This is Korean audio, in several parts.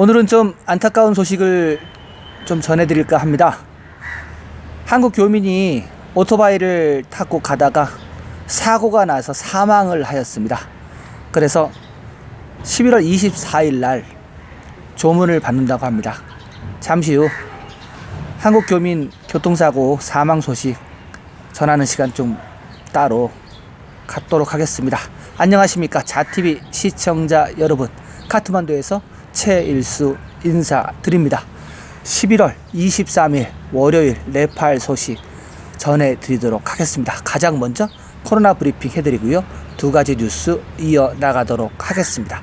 오늘은 좀 안타까운 소식을 좀 전해드릴까 합니다. 한국 교민이 오토바이를 타고 가다가 사고가 나서 사망을 하였습니다. 그래서 11월 24일 날 조문을 받는다고 합니다. 잠시 후 한국 교민 교통사고 사망 소식 전하는 시간 좀 따로 갖도록 하겠습니다. 안녕하십니까 자TV 시청자 여러분 카트만두에서 최일수 인사드립니다. 11월 23일 월요일 네팔 소식 전해드리도록 하겠습니다. 가장 먼저 코로나 브리핑 해드리고요. 두 가지 뉴스 이어 나가도록 하겠습니다.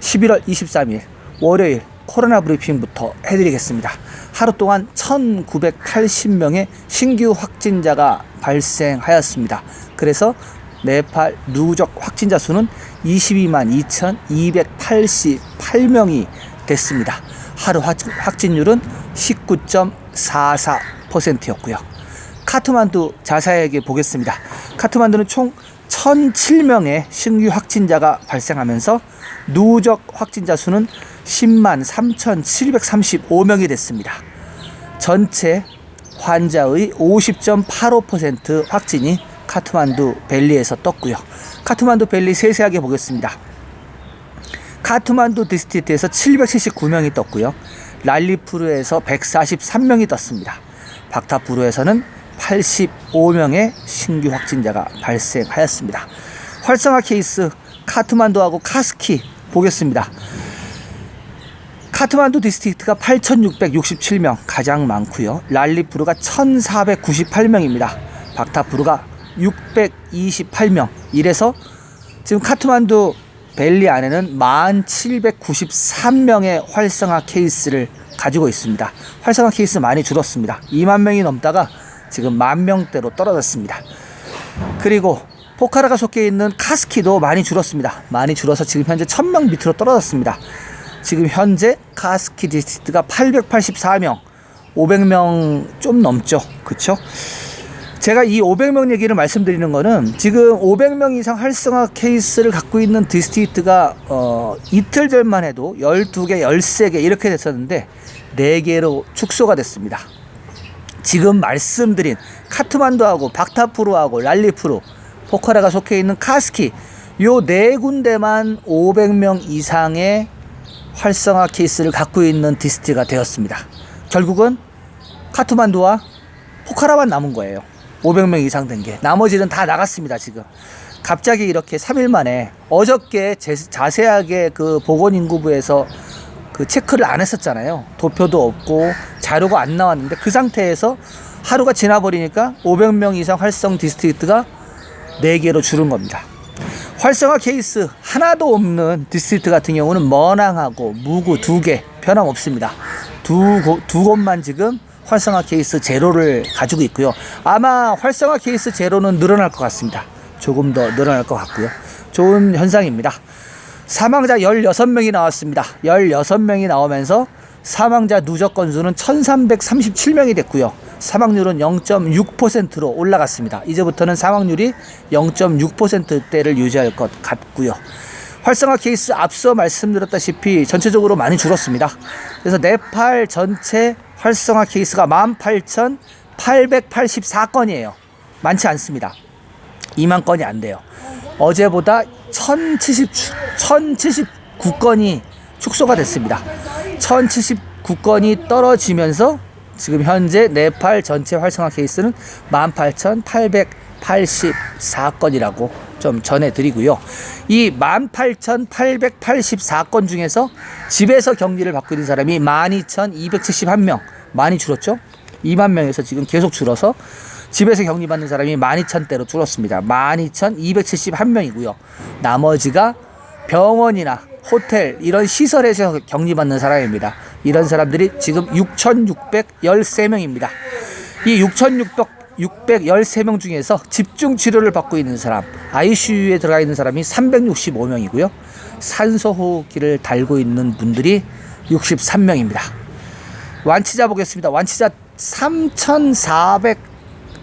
11월 23일 월요일 코로나 브리핑부터 해드리겠습니다. 하루 동안 1980명의 신규 확진자가 발생하였습니다. 그래서 네팔 누적 확진자 수는 22만 2,288명이 됐습니다. 하루 확- 확진율은 19.44%였고요. 카트만두 자세하게 보겠습니다. 카트만두는 총 1,007명의 신규 확진자가 발생하면서 누적 확진자 수는 10만 3,735명이 됐습니다. 전체 환자의 50.85% 확진이 카트만두 벨리에서 떴고요. 카트만두 벨리 세세하게 보겠습니다. 카트만두 디스트리트에서 779명이 떴고요. 랄리푸르에서 143명이 떴습니다. 박타푸르에서는 85명의 신규 확진자가 발생하였습니다. 활성화 케이스 카트만두하고 카스키 보겠습니다. 카트만두 디스트리트가 8,667명 가장 많고요. 랄리푸르가 1,498명입니다. 박타푸르가 628명. 이래서 지금 카트만두 벨리 안에는 1,793명의 활성화 케이스를 가지고 있습니다. 활성화 케이스 많이 줄었습니다. 2만 명이 넘다가 지금 만 명대로 떨어졌습니다. 그리고 포카라가 속해 있는 카스키도 많이 줄었습니다. 많이 줄어서 지금 현재 1000명 밑으로 떨어졌습니다. 지금 현재 카스키 디스트리트가 884명, 500명 좀 넘죠. 그쵸? 제가 이 500명 얘기를 말씀드리는 거는 지금 500명 이상 활성화 케이스를 갖고 있는 디스트리트가 어, 이틀 전만 해도 12개, 13개 이렇게 됐었는데 4개로 축소가 됐습니다. 지금 말씀드린 카트만두하고 박타푸르하고 랄리푸르, 포카라가 속해 있는 카스키 요 네 군데만 500명 이상의 활성화 케이스를 갖고 있는 디스트가 되었습니다. 결국은 카트만두와 포카라만 남은 거예요. 500명 이상 된 게. 나머지는 다 나갔습니다, 지금. 갑자기 이렇게 3일 만에 어저께 제- 자세하게 그 보건인구부에서 그 체크를 안 했었잖아요. 도표도 없고 자료가 안 나왔는데 그 상태에서 하루가 지나버리니까 500명 이상 활성 디스트리트가 4개로 줄은 겁니다. 활성화 케이스 하나도 없는 디스트리트 같은 경우는 머낭하고 무구 두 개 변함없습니다. 두, 곳- 두 곳만 지금 활성화 케이스 제로를 가지고 있고요. 아마 활성화 케이스 제로는 늘어날 것 같습니다. 조금 더 늘어날 것 같고요. 좋은 현상입니다. 사망자 16명이 나왔습니다. 16명이 나오면서 사망자 누적 건수는 1337명이 됐고요. 사망률은 0.6%로 올라갔습니다. 이제부터는 사망률이 0.6%대를 유지할 것 같고요. 활성화 케이스 앞서 말씀드렸다시피 전체적으로 많이 줄었습니다. 그래서 네팔 전체 활성화 케이스가 18,884건이에요. 많지 않습니다. 2만 건이 안 돼요. 어제보다 1070, 1079건이 축소가 됐습니다. 1079건이 떨어지면서 지금 현재 네팔 전체 활성화 케이스는 18,884건이라고 좀 전해드리고요. 이 18,884건 중에서 집에서 격리를 받고 있는 사람이 12,271명 많이 줄었죠? 2만 명에서 지금 계속 줄어서 집에서 격리받는 사람이 12,000대로 줄었습니다. 12,271명이고요. 나머지가 병원이나 호텔 이런 시설에서 격리받는 사람입니다. 이런 사람들이 지금 6,613명입니다. 이 6,613명 중에서 집중 치료를 받고 있는 사람, ICU에 들어가 있는 사람이 365명이고요. 산소호흡기를 달고 있는 분들이 63명입니다. 완치자 보겠습니다. 완치자 3,400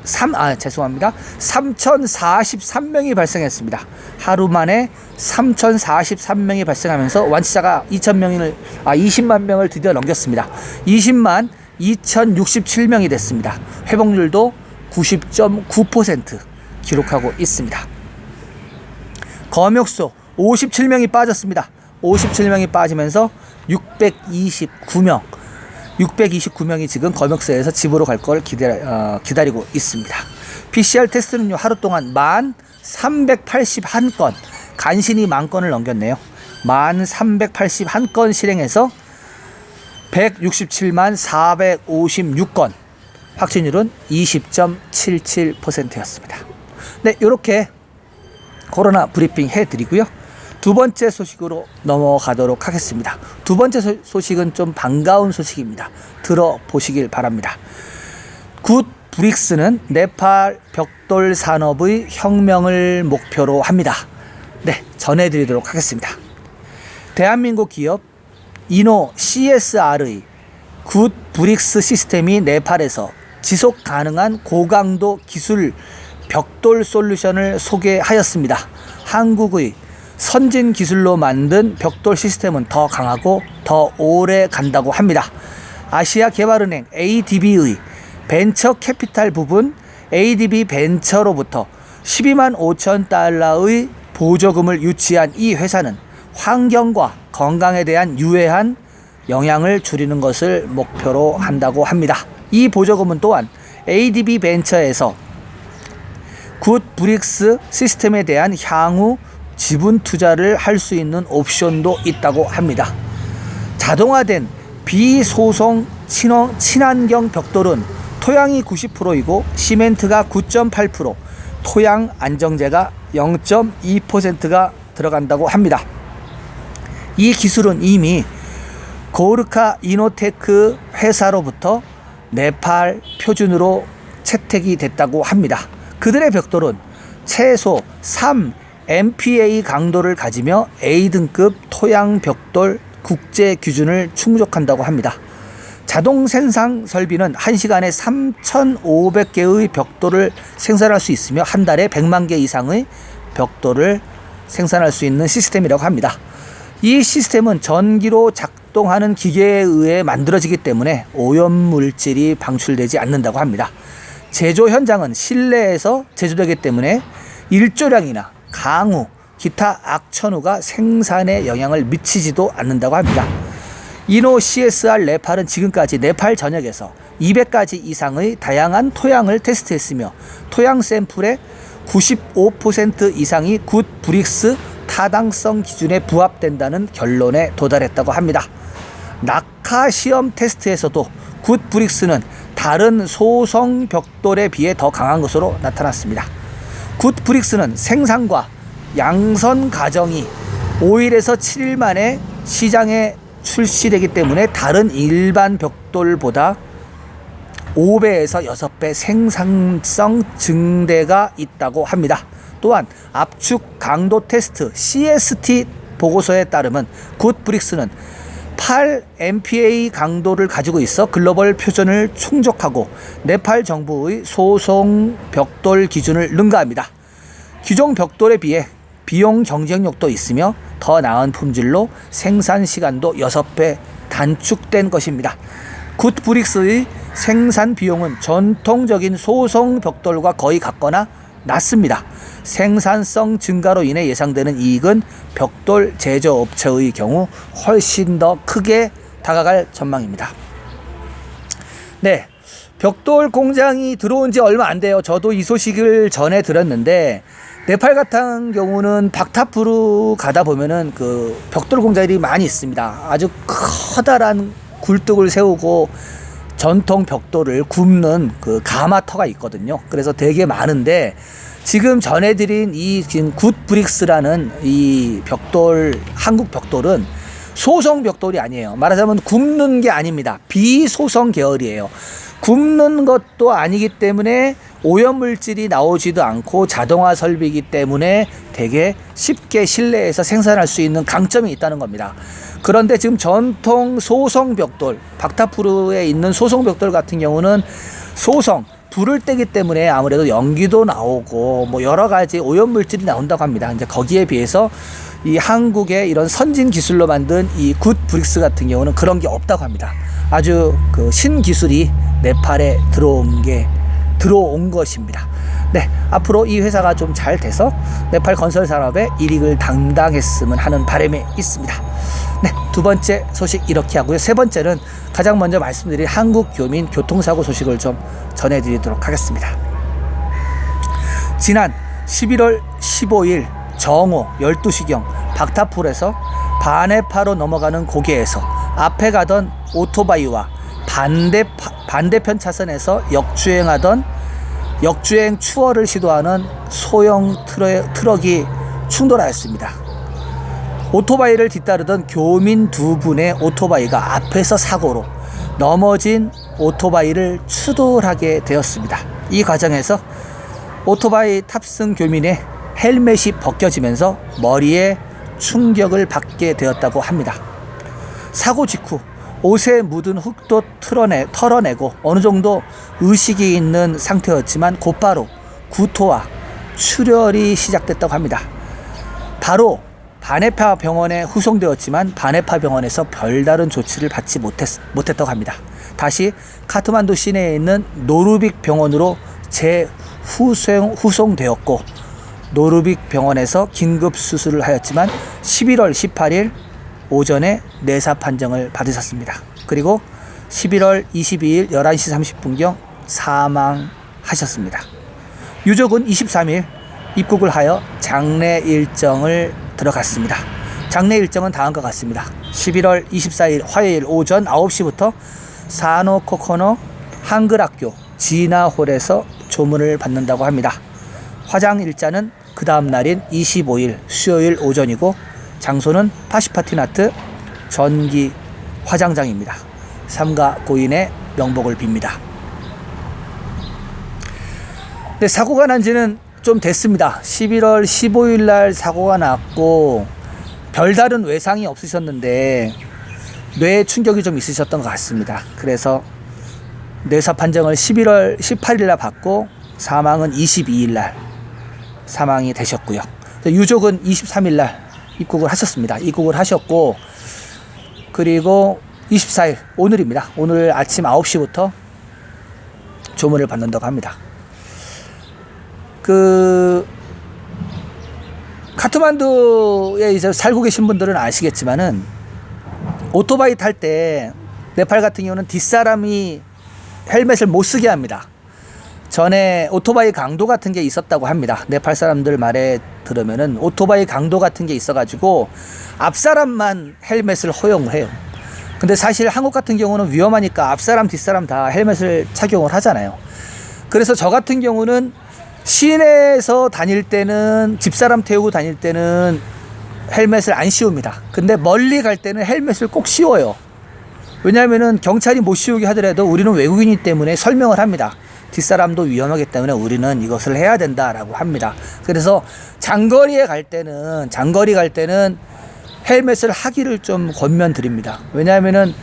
3, 아, 죄송합니다. 3,043명이 발생했습니다. 하루 만에 3,043명이 발생하면서 완치자가 2,000명을, 아, 20만 명을 드디어 넘겼습니다. 20만 2,067명이 됐습니다. 회복률도 90.9% 기록하고 있습니다. 검역소 57명이 빠졌습니다. 57명이 빠지면서 629명, 629명이 지금 검역소에서 집으로 갈 걸 기다려, 어, 기다리고 있습니다. PCR 테스트는요, 하루 동안 만 381건, 간신히 만 건을 넘겼네요. 만 381건 실행해서 167만 456건, 확진율은 20.77%였습니다. 네, 이렇게 코로나 브리핑 해드리고요. 두 번째 소식으로 넘어가도록 하겠습니다. 두 번째 소, 소식은 좀 반가운 소식입니다. 들어보시길 바랍니다. 굿 브릭스는 네팔 벽돌 산업의 혁명을 목표로 합니다. 네, 전해드리도록 하겠습니다. 대한민국 기업 이노 CSR의 굿 브릭스 시스템이 네팔에서 지속 가능한 고강도 기술 벽돌 솔루션을 소개하였습니다. 한국의 선진 기술로 만든 벽돌 시스템은 더 강하고 더 오래 간다고 합니다. 아시아 개발은행 ADB의 벤처 캐피탈 부분 ADB 벤처로부터 12만 5천 달러의 보조금을 유치한 이 회사는 환경과 건강에 대한 유해한 영향을 줄이는 것을 목표로 한다고 합니다. 이 보조금은 또한 ADB 벤처에서 굿 브릭스 시스템에 대한 향후 지분 투자를 할 수 있는 옵션도 있다고 합니다. 자동화된 비소송 친환, 친환경 벽돌은 토양이 90%이고 시멘트가 9.8%, 토양 안정제가 0.2%가 들어간다고 합니다. 이 기술은 이미 고르카 이노테크 회사로부터 네팔 표준으로 채택이 됐다고 합니다. 그들의 벽돌은 최소 3 MPa 강도를 가지며 A 등급 토양 벽돌 국제 기준을 충족한다고 합니다. 자동 생산 설비는 1시간에 3,500개의 벽돌을 생산할 수 있으며 한 달에 100만 개 이상의 벽돌을 생산할 수 있는 시스템이라고 합니다. 이 시스템은 전기로 작동하는 기계에 의해 만들어지기 때문에 오염 물질이 방출되지 않는다고 합니다. 제조 현장은 실내에서 제조되기 때문에 일조량이나 강우, 기타 악천후가 생산에 영향을 미치지도 않는다고 합니다. 이노 CSR 네팔은 지금까지 네팔 전역에서 200가지 이상의 다양한 토양을 테스트했으며 토양 샘플의 95% 이상이 굿 브릭스 타당성 기준에 부합된다는 결론에 도달했다고 합니다. 낙하 시험 테스트에서도 굿 브릭스는 다른 소성 벽돌에 비해 더 강한 것으로 나타났습니다. 굿 브릭스는 생산과 양선 과정이 5일에서 7일 만에 시장에 출시되기 때문에 다른 일반 벽돌보다 5배에서 6배 생산성 증대가 있다고 합니다. 또한 압축 강도 테스트 CST 보고서에 따르면 굿 브릭스는 8 MPa 강도를 가지고 있어 글로벌 표준을 충족하고 네팔 정부의 소송 벽돌 기준을 능가합니다. 기존 벽돌에 비해 비용 경쟁력도 있으며 더 나은 품질로 생산 시간도 6배 단축된 것입니다. 굿 브릭스의 생산 비용은 전통적인 소송 벽돌과 거의 같거나 낮습니다. 생산성 증가로 인해 예상되는 이익은 벽돌 제조업체의 경우 훨씬 더 크게 다가갈 전망입니다. 네. 벽돌 공장이 들어온 지 얼마 안 돼요. 저도 이 소식을 전해 들었는데 네팔 같은 경우는 박타프로 가다 보면은 그 벽돌 공장들이 많이 있습니다. 아주 커다란 굴뚝을 세우고 전통 벽돌을 굽는 그 가마터가 있거든요. 그래서 되게 많은데 지금 전해드린 이 지금 굿 브릭스라는 이 벽돌 한국 벽돌은 소성 벽돌이 아니에요. 말하자면 굽는 게 아닙니다. 비소성 계열이에요. 굽는 것도 아니기 때문에 오염 물질이 나오지도 않고 자동화 설비이기 때문에 되게 쉽게 실내에서 생산할 수 있는 강점이 있다는 겁니다. 그런데 지금 전통 소성 벽돌, 박타프루에 있는 소성 벽돌 같은 경우는 소성 불을 떼기 때문에 아무래도 연기도 나오고 뭐 여러 가지 오염 물질이 나온다고 합니다. 이제 거기에 비해서 이 한국의 이런 선진 기술로 만든 이 굿 브릭스 같은 경우는 그런 게 없다고 합니다. 아주 그 신기술이 네팔에 들어온 게 들어온 것입니다. 네, 앞으로 이 회사가 좀 잘 돼서 네팔 건설 산업의 일익을 담당했으면 하는 바람이 있습니다. 네, 두 번째 소식 이렇게 하고요. 세 번째는 가장 먼저 말씀드린 한국 교민 교통사고 소식을 좀 전해드리도록 하겠습니다. 지난 11월 15일 정오 12시경 박타풀에서 반해파로 넘어가는 고개에서 앞에 가던 오토바이와 반대 반대편 차선에서 역주행하던 역주행 추월을 시도하는 소형 트럭, 트럭이 충돌하였습니다. 오토바이를 뒤따르던 교민 두 분의 오토바이가 앞에서 사고로 넘어진 오토바이를 추돌하게 되었습니다. 이 과정에서 오토바이 탑승 교민의 헬멧이 벗겨지면서 머리에 충격을 받게 되었다고 합니다. 사고 직후 옷에 묻은 흙도 털어내, 털어내고 어느 정도 의식이 있는 상태였지만 곧바로 구토와 출혈이 시작됐다고 합니다. 바로 바네파 병원에 후송되었지만 바네파 병원에서 별다른 조치를 받지 못했, 못했다고 합니다. 다시 카트만두 시내에 있는 노르빅 병원으로 재후송 후송되었고 노르빅 병원에서 긴급 수술을 하였지만 11월 18일 오전에 내사 판정을 받으셨습니다. 그리고 11월 22일 11시 30분경 사망하셨습니다. 유족은 23일 입국을 하여 장례 일정을 들어갔습니다. 장례 일정은 다음과 같습니다. 11월 24일 화요일 오전 9시부터 사노코코노 한글학교 진화홀에서 조문을 받는다고 합니다. 화장 일자는 그 다음 날인 25일 수요일 오전이고 장소는 파시파티나트 전기 화장장입니다. 삼가 고인의 명복을 빕니다. 네, 사고가 난 지는 좀 됐습니다. 11월 15일 날 사고가 났고 별다른 외상이 없으셨는데 뇌 충격이 좀 있으셨던 것 같습니다. 그래서 뇌사 판정을 11월 18일 날 받고 사망은 22일 날 사망이 되셨고요. 유족은 23일 날 입국을 하셨습니다. 입국을 하셨고 그리고 24일 오늘입니다. 오늘 아침 9시부터 조문을 받는다고 합니다. 그 카트만두에 이제 살고 계신 분들은 아시겠지만은 오토바이 탈 때 네팔 같은 경우는 뒷사람이 헬멧을 못 쓰게 합니다. 전에 오토바이 강도 같은 게 있었다고 합니다. 네팔 사람들 말에 들으면은 오토바이 강도 같은 게 있어가지고 앞 사람만 헬멧을 허용을 해요. 근데 사실 한국 같은 경우는 위험하니까 앞 사람 뒷 사람 다 헬멧을 착용을 하잖아요. 그래서 저 같은 경우는 시내에서 다닐 때는 집사람 태우고 다닐 때는 헬멧을 안 씌웁니다. 근데 멀리 갈 때는 헬멧을 꼭 씌워요. 왜냐하면은 경찰이 못 씌우게 하더라도 우리는 외국인이기 때문에 설명을 합니다. 뒷사람도 위험하기 때문에 우리는 이것을 해야 된다라고 합니다. 그래서 장거리에 갈 때는 장거리 갈 때는 헬멧을 하기를 좀 권면 드립니다. 왜냐하면은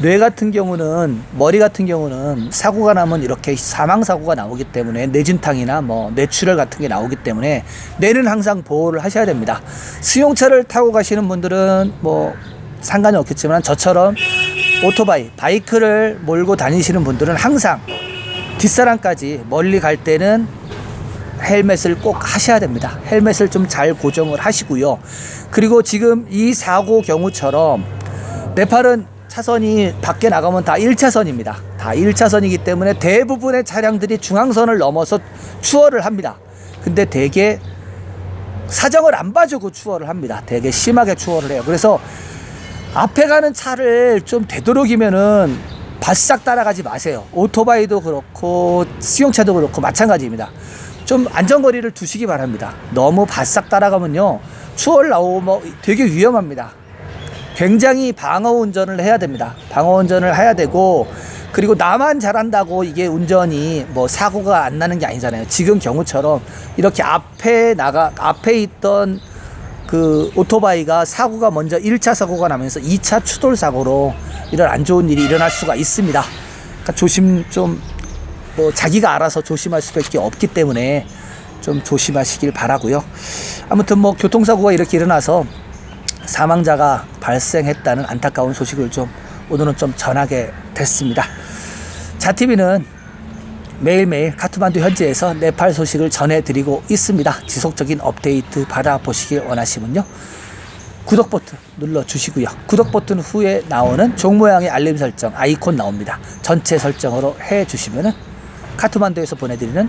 뇌 같은 경우는 머리 같은 경우는 사고가 나면 이렇게 사망 사고가 나오기 때문에 뇌진탕이나 뭐 뇌출혈 같은 게 나오기 때문에 뇌는 항상 보호를 하셔야 됩니다. 수용차를 타고 가시는 분들은 뭐 상관이 없겠지만 저처럼 오토바이, 바이크를 몰고 다니시는 분들은 항상 뒷사람까지 멀리 갈 때는 헬멧을 꼭 하셔야 됩니다. 헬멧을 좀 잘 고정을 하시고요. 그리고 지금 이 사고 경우처럼 네팔은 차선이 밖에 나가면 다 1차선입니다. 다 1차선이기 때문에 대부분의 차량들이 중앙선을 넘어서 추월을 합니다. 근데 대개 사정을 안 봐주고 추월을 합니다. 되게 심하게 추월을 해요. 그래서 앞에 가는 차를 좀 되도록이면은 바싹 따라가지 마세요. 오토바이도 그렇고 수용차도 그렇고 마찬가지입니다. 좀 안전거리를 두시기 바랍니다. 너무 바싹 따라가면요. 추월 나오면 되게 위험합니다. 굉장히 방어 운전을 해야 됩니다. 방어 운전을 해야 되고 그리고 나만 잘한다고 이게 운전이 뭐 사고가 안 나는 게 아니잖아요. 지금 경우처럼 이렇게 앞에 나가 앞에 있던 그 오토바이가 사고가 먼저 1차 사고가 나면서 2차 추돌 사고로 이런 안 좋은 일이 일어날 수가 있습니다. 그러니까 조심 좀 뭐 자기가 알아서 조심할 수밖에 없기 때문에 좀 조심하시길 바라고요. 아무튼 뭐 교통사고가 이렇게 일어나서 사망자가 발생했다는 안타까운 소식을 좀 오늘은 좀 전하게 됐습니다. 자TV는 매일매일 카트만두 현지에서 네팔 소식을 전해드리고 있습니다. 지속적인 업데이트 받아보시길 원하시면요. 구독 버튼 눌러주시고요. 구독 버튼 후에 나오는 종 모양의 알림 설정 아이콘 나옵니다. 전체 설정으로 해주시면은 카트만두에서 보내드리는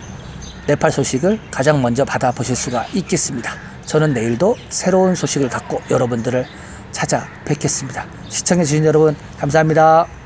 네팔 소식을 가장 먼저 받아보실 수가 있겠습니다. 저는 내일도 새로운 소식을 갖고 여러분들을 찾아뵙겠습니다. 시청해주신 여러분 감사합니다.